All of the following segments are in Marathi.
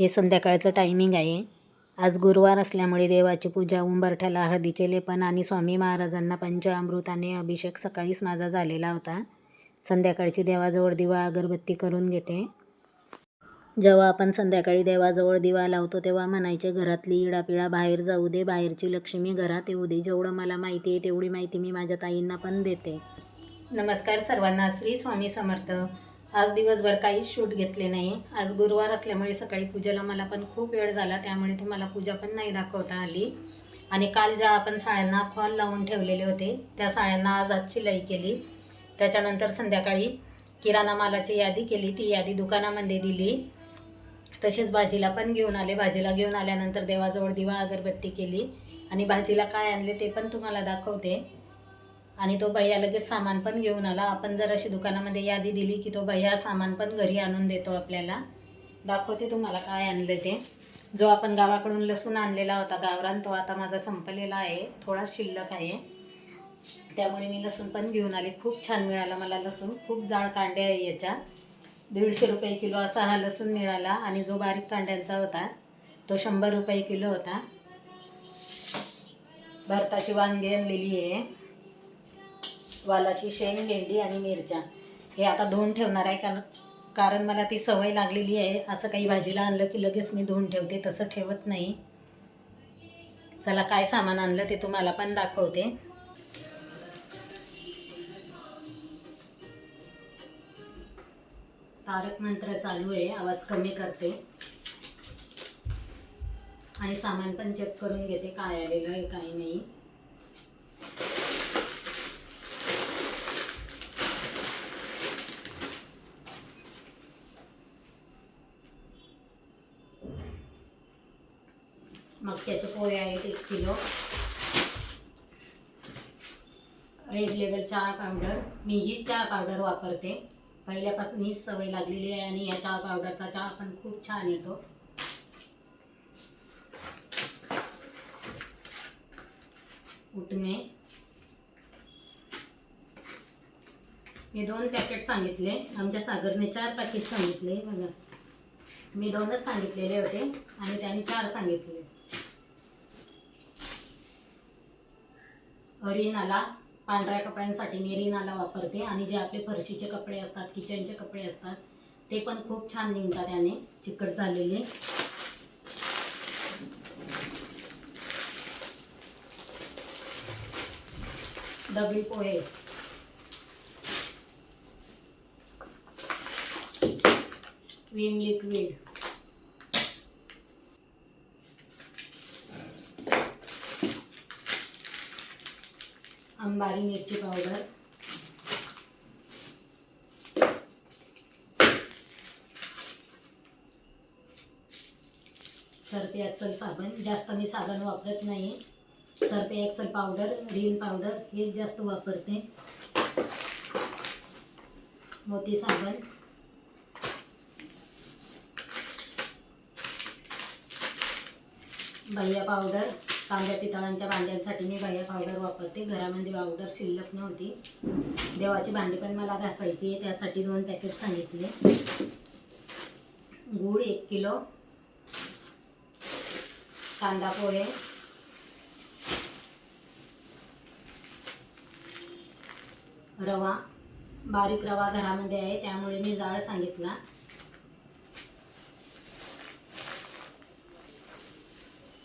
हे संध्याकाळचं टायमिंग आहे. आज गुरुवार असल्यामुळे देवाची पूजा उंबरठ्याला हळदीचे लेपन आणि स्वामी महाराजांना पंचामृताने अभिषेक सकाळीच माझा झालेला होता. संध्याकाळची देवाजवळ दिवा अगरबत्ती करून घेते. जेव्हा आपण संध्याकाळी देवाजवळ दिवा लावतो तेव्हा म्हणायचे घरातली इडापिडा बाहेर जाऊ दे बाहेरची लक्ष्मी घरात येऊ दे. जेवढं मला माहिती आहे तेवढी माहिती मी माझ्या ताईंना पण देते. नमस्कार सर्वांना. श्री स्वामी समर्थ. आज दिवसभर काहीच शूट घेतले नाही. आज गुरुवार असल्यामुळे सकाळी पूजेला मला पण खूप वेळ झाला त्यामुळे तुम्हाला पूजा पण नाही दाखवता आली. आणि काल ज्या आपण साड्यांना फॉल लावून ठेवलेले होते त्या साड्यांना आज आज शिलाई केली. त्याच्यानंतर संध्याकाळी किराणा मालाची यादी केली ती यादी दुकानामध्ये दिली. तसेच भाजीला पण घेऊन आले. भाजीला घेऊन आल्यानंतर देवाजवळ दिवा अगरबत्ती केली. आणि भाजीला काय आणले ते पण तुम्हाला दाखवते. आणि तो भैया लगेच सामान पण घेऊन आला. आपण जर अशी दुकानामध्ये यादी दिली की तो भैया सामान पण घरी आणून देतो आपल्याला. दाखवते तुम्हाला काय आणलं ते. जो आपण गावाकडून लसूण आणलेला होता गावरान तो आता माझा संपलेला आहे. थोडा शिल्लक आहे. त्यामुळे मी लसूण पण घेऊन आले. खूप छान मिळाला मला लसूण. खूप जाड कांडे आहे याच्या. दीडशे रुपये किलो असा हा लसूण मिळाला आणि जो बारीक कांड्यांचा होता तो शंभर रुपये किलो होता. भरताची वांगी आणलेली आहे. वालाची शेंग भेंडी आणि मिरच्या. हे आता धुवून ठेवणार आहे कारण कारण मला ती सवय लागलेली आहे. असं काही भाजीला आणलं की लगेच मी धुवून ठेवते. तसं ठेवत नाही. चला काय सामान आणलं ते तुम्हाला पण दाखवते. तारक मंत्र चालू आहे. आवाज कमी करते. आणि सामान पण चेक करून घेते. काय आलेलं आहे काही नाही. मक्याचे पोहे आहेत एक किलो. रेड लेवल चहा पावडर मी ही चहा पावडर वापरते. पहिल्यापासून हीच सवय लागलेली आहे आणि या चहा पावडरचा चहा पण खूप छान येतो. उठणे. मी दोन पॅकेट सांगितले. आमच्या सागरने चार पॅकेट सांगितले. बघा. मी दोनच सांगितलेले होते आणि त्याने चार सांगितले. रिनाला पांढऱ्या कपड्यांसाठी मी रिनाला वापरते आणि जे आपले फरशीचे कपडे असतात किचनचे कपडे असतात ते पण खूप छान निघतात त्याने चिकट झालेले. दगडी पोहे. विम लिक्विड अंबारी मिरची पावडर. सर्फे एक्सल साबण. जास्त मी साबण वापरत नाही. Surf Excel powder Rin powder हे जास्त वापरते. मोती साबण. भैया पावडर कांद्या पितळांच्या भांड्यांसाठी मी भैया पावडर वापरते. घरामध्ये पावडर शिल्लक नव्हती. देवाची भांडी पण मला घासायची आहे त्यासाठी दोन पॅकेट सांगितले. गूळ एक किलो. कांदा पोहे. रवा. बारीक रवा घरामध्ये आहे त्यामुळे मी जाळ सांगितला.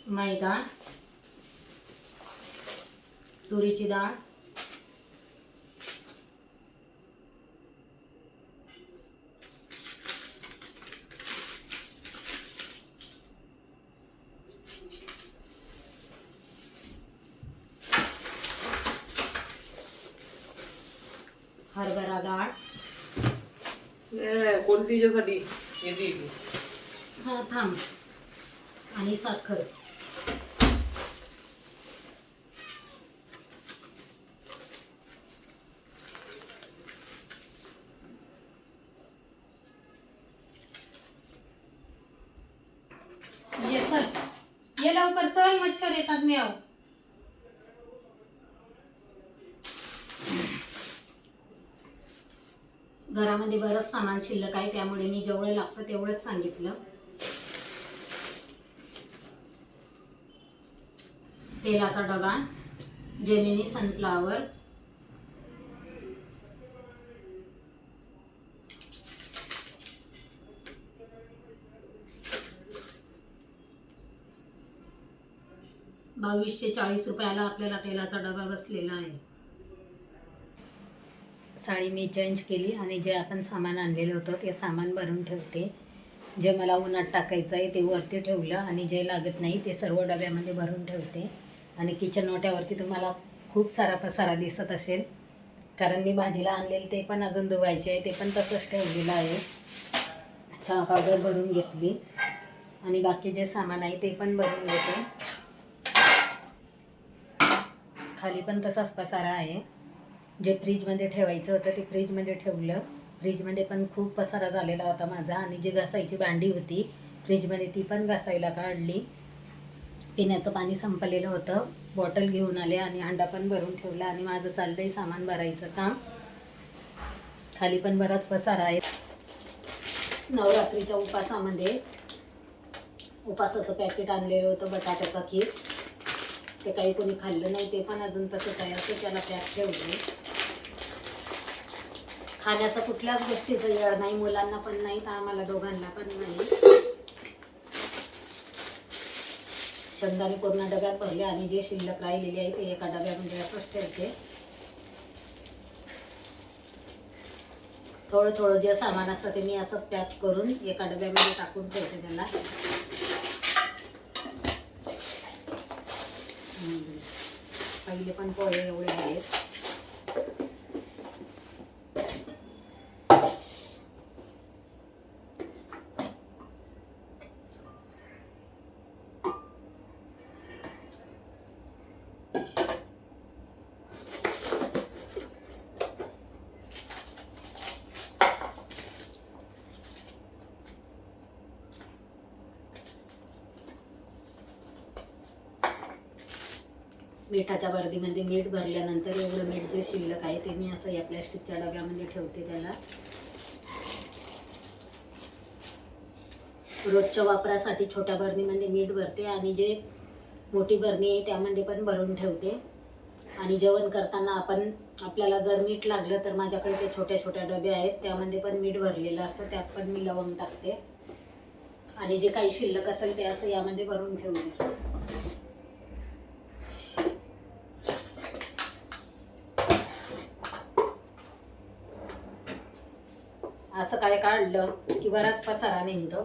मैदा तुरीची डाळ हरभरा डाळ. कोणती येते. हा थांब. आणि साखर. चल. ये लवकर चल मच्छर येतात मी आहो घरामध्ये बरंच सामान शिल्लक आहे त्यामुळे मी जेवढं लागतं तेवढंच सांगितलं. तेलाचा डबा जेमिनी सनफ्लावर बावीसशे चाळीस रुपयाला आपल्याला तेलाचा डबा बसलेला आहे. साडी मी चेंज केली आणि जे आपण सामान आणलेलं होतं ते सामान भरून ठेवते. जे मला उन्हात टाकायचं आहे ते वरती ठेवलं आणि जे लागत नाही ते सर्व डब्यामध्ये भरून ठेवते. आणि किचन ओट्यावरती तुम्हाला खूप सारा पसारा दिसत असेल. कारण मी भाजीला आणलेलं ते पण अजून धुवायचे आहे ते पण तसंच ठेवलेलं आहे. चहा पावडर भरून घेतली. आणि बाकी जे सामान आहे ते पण भरून घेते. खाली पण तसाच पसारा आहे. जे फ्रीजमध्ये ठेवायचं होतं ते फ्रीजमध्ये ठेवलं. फ्रीजमध्ये पण खूप पसारा झालेला होता माझा आणि जी घासायची भांडी होती फ्रीजमध्ये ती पण घासायला काढली. पिण्याचं पाणी संपलेलं होतं. बॉटल घेऊन आले आणि हंडा पण भरून ठेवला आणि माझं चाललंय सामान भरायचं काम. खाली पण बराच पसारा आहे. नवरात्रीच्या उपासामध्ये उपासाचं पॅकेट आणलेलं होतं बटाट्याचा खीस ते काही कोणी खाल्लं नाही ते पण अजून तसंच आहे असं त्याला पॅक ठेवले खाण्याचा कुठल्याच गोष्टीचं येळ नाही मुलांना पण नाही तर आम्हाला दोघांना पण नाही. शेंगदाणे पूर्ण डब्यात भरले आणि जे शिल्लक राहिलेले आहे ते एका डब्यामध्ये असंच ठेवते. थोडं थोडं जे सामान असतं ते मी असं पॅक करून एका डब्यामध्ये टाकून ठेवते त्याला. हम्म. पहिले पण पोहे मिठाच्या वर्दीमध्ये म्हणजे मीठ भरल्यानंतर एवढं मीठ जे शिल्लक आहे ते मी असं या प्लॅस्टिकच्या डब्यामध्ये ठेवते त्याला. रोजच्या वापरासाठी छोट्या बरणीमध्ये मीठ भरते आणि जे मोठी बरणी आहे त्यामध्ये पण भरून ठेवते. आणि जेवण करताना आपण आपल्याला जर मीठ लागलं तर माझ्याकडे ते छोट्या छोट्या डबे आहेत त्यामध्ये पण मीठ भरलेलं असतं त्यात पण मी लवंग टाकते. आणि जे काही शिल्लक असेल ते असं यामध्ये भरून ठेवते. असं काय काढलं की बराच पसारा निघतो.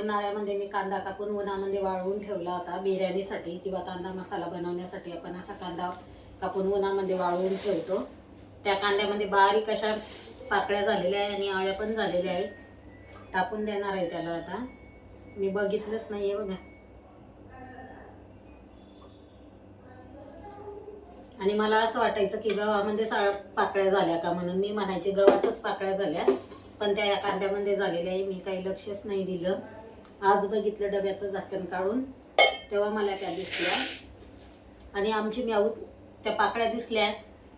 उन्हाळ्यामध्ये मी कांदा कापून उन्हामध्ये वाळवून ठेवला होता बिर्याणीसाठी. किंवा कांदा मसाला बनवण्यासाठी आपण असा कांदा कापून उन्हामध्ये वाळवून ठेवतो. त्या कांद्यामध्ये बारीक अशा पाकळ्या झालेल्या आहे आणि आळ्या पण झालेल्या आहेत. टाकून देणार आहे त्याला आता. मी बघितलंच नाही आहे बघा. आणि मला असं वाटायचं की गव्हामध्ये म्हणजे सा पाकळ्या झाल्या का म्हणून. मी म्हणायचे गव्हातच पाकळ्या झाल्या. पण त्या या कांद्यामध्ये झालेल्या आहे. मी काही लक्षच नाही दिलं. आज बघितलं डब्याचं झाकण काढून. तेव्हा मला त्या दिसल्या. आणि आमची म्याऊ त्या पाकळ्या दिसल्या.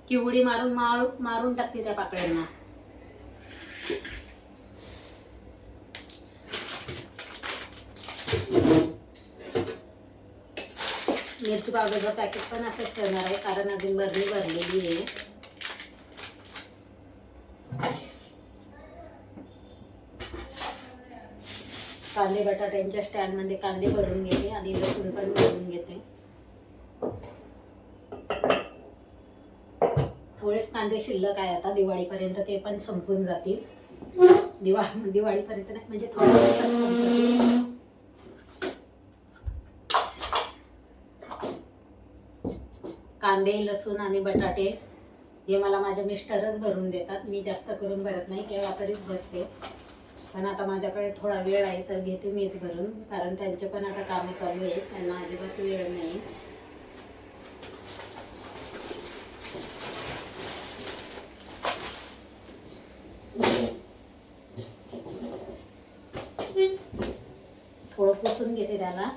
की उडी मारून मारू मारून टाकते त्या पाकळ्यांना. मिरची पावडरचं पॅकेट पण असंच ठेवणार आहे कारण अजून बरणी भरलेली आहे. कांदे बटाट्यांच्या स्टँडमध्ये कांदे भरून घेते आणि लसूण पण भरून घेते. थोडेच कांदे शिल्लक आहे आता दिवाळीपर्यंत ते पण संपून जातील. दिवाळी दिवाळीपर्यंत नाही म्हणजे थोड्या कांदे लसूण आणि बटाटे हे मला माझे मिस्टरच भरून देतात. मी जास्त करून भरत नाही केव्हा तरीच भरते. पण आता माझ्याकडे थोडा वेळ आहे तर घेते मीच भरून कारण त्यांचे पण आता कामं चालू आहेत त्यांना अजिबात वेळ नाही थोडं पुसून घेते त्याला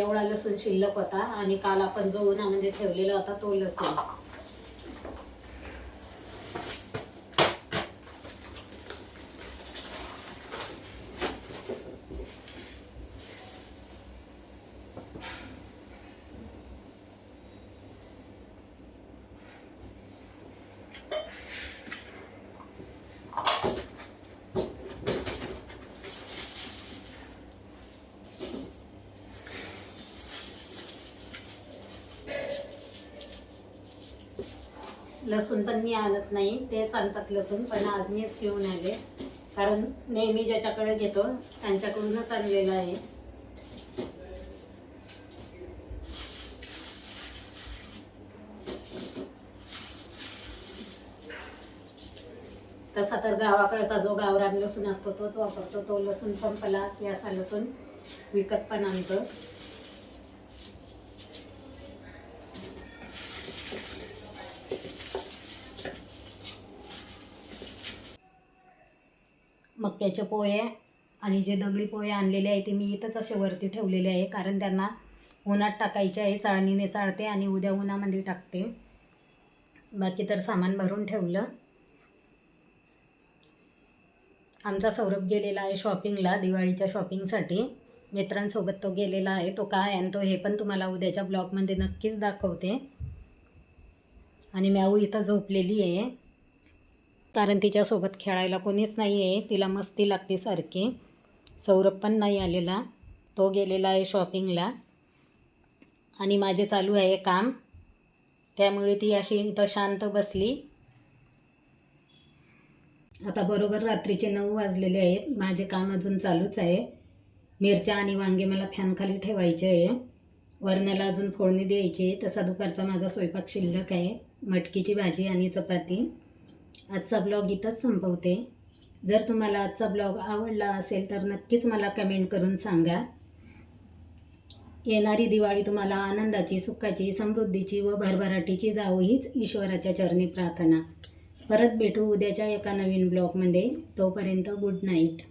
एवढा लसूण शिल्लक होता आणि काल आपण जो उन्हामध्ये ठेवलेला होता तो लसूण. लसूण पण मी आणत नाही तेच आणतात लसूण पण आज मीच घेऊन आले. कारण नेहमी ज्याच्याकडे घेतो त्यांच्याकडूनच आणलेलं आहे. तसा तर गावाकडचा जो गावरान लसूण असतो तोच वापरतो. तो लसूण संपला की असा लसूण विकत पण आणतो. मक्याचे पोहे आणि जे दगडी पोहे आणलेले आहे ते मी इथंच असे वरती ठेवलेले आहे कारण त्यांना उन्हात टाकायचे आहे चाळणीने चाळते आणि उद्या उन्हामध्ये टाकते. बाकी तर सामान भरून ठेवलं. आमचा सौरभ गेलेला आहे शॉपिंगला दिवाळीच्या शॉपिंगसाठी मित्रांसोबत तो गेलेला आहे. तो काय आणतो हे पण तुम्हाला उद्याच्या ब्लॉगमध्ये नक्कीच दाखवते. आणि म्याऊ इथं झोपलेली आहे. कारण तिच्यासोबत खेळायला कोणीच नाही आहे तिला मस्ती लागते सारखी. सौरभ पण नाही आलेला. तो गेलेला आहे शॉपिंगला आणि माझे चालू आहे काम. त्यामुळे ती अशी इथं शांत बसली. आता बरोबर रात्रीचे नऊ वाजलेले आहेत. माझे काम अजून चालूच आहे. मिरच्या आणि वांगे मला फॅनखाली ठेवायचे आहे. वरण्याला अजून फोडणी द्यायची आहे. तसा दुपारचा माझा स्वयंपाक शिल्लक आहे. मटकीची भाजी आणि चपाती. आजचा ब्लॉग इथंच संपवते. जर तुम्हाला आजचा ब्लॉग आवडला असेल तर नक्कीच मला कमेंट करून सांगा. येणारी दिवाळी तुम्हाला आनंदाची सुखाची समृद्धीची व भरभराटीची जावो हीच ईश्वराच्या चरणी प्रार्थना. परत भेटू उद्याच्या एका नवीन ब्लॉगमध्ये तोपर्यंत गुड नाईट